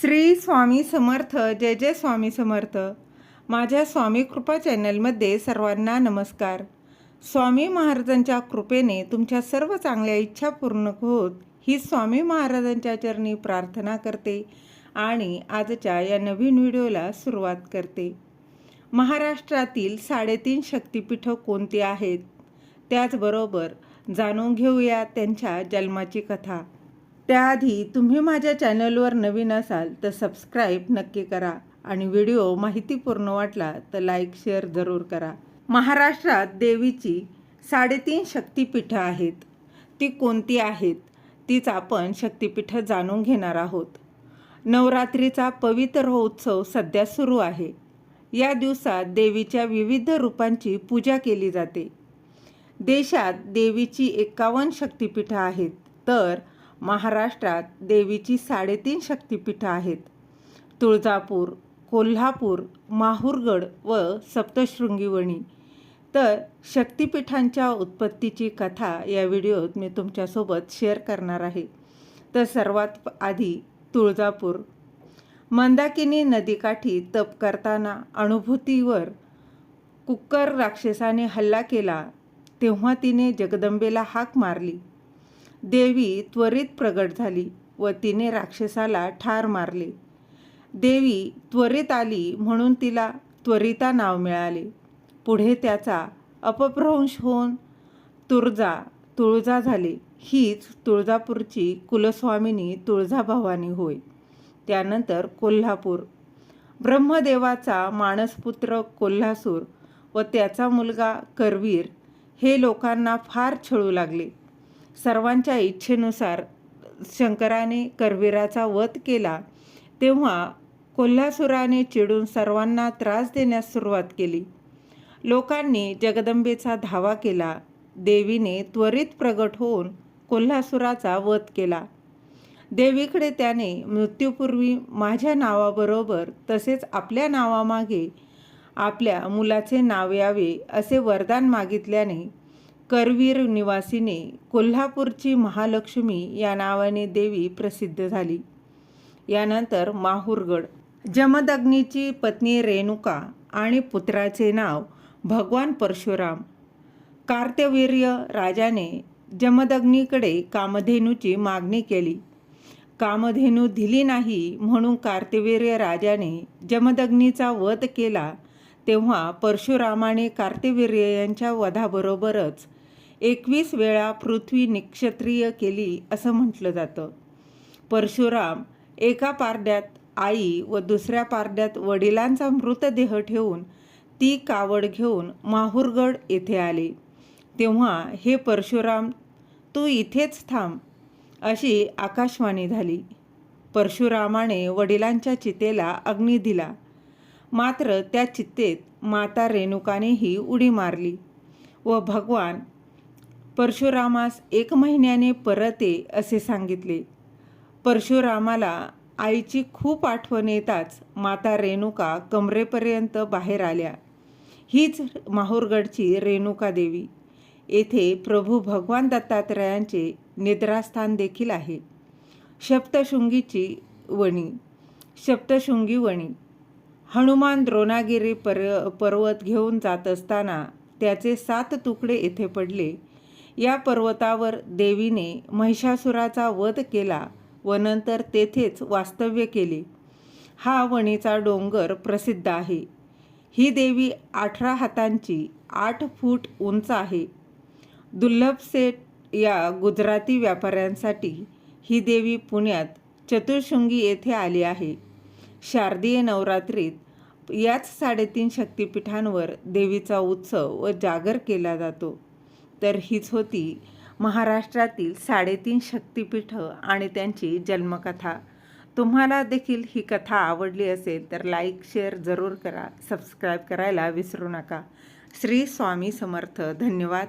श्री स्वामी समर्थ जय जय स्वामी समर्थ. माझ्या स्वामी कृपा चॅनलमध्ये सर्वांना नमस्कार. स्वामी महाराजांच्या कृपेने तुमच्या सर्व चांगल्या इच्छा पूर्ण होत ही स्वामी महाराजांच्या चरणी प्रार्थना करते आणि आजच्या या नवीन व्हिडिओला सुरुवात करते. महाराष्ट्रातील साडेतीन शक्तिपीठं कोणती आहेत? त्याचबरोबर जाणून घेऊया त्यांच्या जन्माची कथा. त्याआधी तुम्ही माझ्या चॅनलवर नवीन असाल तर सबस्क्राईब नक्की करा आणि व्हिडिओ माहितीपूर्ण वाटला तर लाईक शेअर जरूर करा. महाराष्ट्रात देवीची साडेतीन शक्तिपीठं आहेत. ती कोणती आहेत? तीच आपण शक्तिपीठं जाणून घेणार आहोत. नवरात्रीचा पवित्र उत्सव सध्या सुरू आहे. या दिवसात देवीच्या विविध रूपांची पूजा केली जाते. देशात देवीची एकावन्न शक्तिपीठं आहेत. तर महाराष्ट्रात देवीची साडेतीन शक्तिपीठं आहेत. तुळजापूर कोल्हापूर माहूरगड व सप्तशृंगीवणी. तर शक्तिपीठांच्या उत्पत्तीची कथा या व्हिडिओत मी तुमच्यासोबत शेअर करणार आहे. तर सर्वात आधी तुळजापूर. मंदाकिनी नदीकाठी तप करताना अनुभूतीवर कुक्कर राक्षसाने हल्ला केला तेव्हा तिने जगदंबेला हाक मारली. देवी त्वरित प्रगट झाली व तिने राक्षसाला ठार मारले. देवी त्वरित आली म्हणून तिला त्वरिता नाव मिळाले. पुढे त्याचा अपभ्रंश होऊन तुळजा तुळजा झाले. हीच तुळजापूरची कुलस्वामिनी तुळजाभवानी होय. त्यानंतर कोल्हापूर. ब्रह्मदेवाचा मानसपुत्र कोल्हासूर व त्याचा मुलगा करवीर हे लोकांना फार छळू लागले. सर्वांच्या इच्छेनुसार शंकराने करवीराचा वध केला तेव्हा कोल्हासुराने चिडून सर्वांना त्रास देण्यास सुरुवात केली. लोकांनी जगदंबेचा धावा केला. देवीने त्वरित प्रगट होऊन कोल्हासुराचा वध केला. देवीकडे त्याने मृत्यूपूर्वी माझ्या नावाबरोबर तसेच आपल्या नावामागे आपल्या मुलाचे नाव यावे असे वरदान मागितल्याने करवीर निवासीने कोल्हापूरची महालक्ष्मी या नावाने देवी प्रसिद्ध झाली. यानंतर माहूरगड. जमदग्नीची पत्नी रेणुका आणि पुत्राचे नाव भगवान परशुराम. कार्तवीर्य राजाने जमदग्नीकडे कामधेनूची मागणी केली. कामधेनू दिली नाही म्हणून कार्तवीर्य राजाने जमदग्नीचा वध केला तेव्हा परशुरामाने कार्तवीर्य यांच्या वधाबरोबरच एकवीस वेळा पृथ्वी निक्षत्रिय केली असं म्हटलं जातं. परशुराम एका पारड्यात आई व दुसऱ्या पारड्यात वडिलांचा मृतदेह ठेवून ती कावड घेऊन माहूरगड येथे आले. तेव्हा हे परशुराम तू इथेच थांब अशी आकाशवाणी झाली. परशुरामाने वडिलांच्या चितेला अग्नी दिला. मात्र त्या चित्तेत माता रेणुकानेही उडी मारली व भगवान परशुरामास एक महिन्याने परत ये असे सांगितले. परशुरामाला आईची खूप आठवण येताच माता रेणुका कमरेपर्यंत बाहेर आल्या. हीच माहूरगडची रेणुका देवी. येथे प्रभू भगवान दत्तात्रयांचे निद्रास्थान देखील आहे. सप्तशृंगीची वणी सप्तशृंगी वणी. हनुमान द्रोणागिरी पर पर्वत घेऊन जात असताना त्याचे सात तुकडे येथे पडले. या पर्वतावर देवीने महिषासुराचा वध केला व नंतर तेथेच वास्तव्य केले. हा वणीचा डोंगर प्रसिद्ध आहे. ही देवी अठरा हातांची आठ फूट उंच आहे. दुर्लभ सेठ या गुजराती व्यापाऱ्यांसाठी ही देवी पुण्यात चतुर्शृंगी येथे आली आहे. शारदीय नवरात्रीत याच साडेतीन शक्तिपीठांवर देवीचा उत्सव व जागर केला जातो. तर हीच होती महाराष्ट्रातील साडेतीन शक्तिपीठं आणि त्यांची जन्मकथा. तुम्हाला देखील ही कथा आवडली असेल तर लाईक शेअर जरूर करा. सबस्क्राईब करायला विसरू नका. श्री स्वामी समर्थ. धन्यवाद.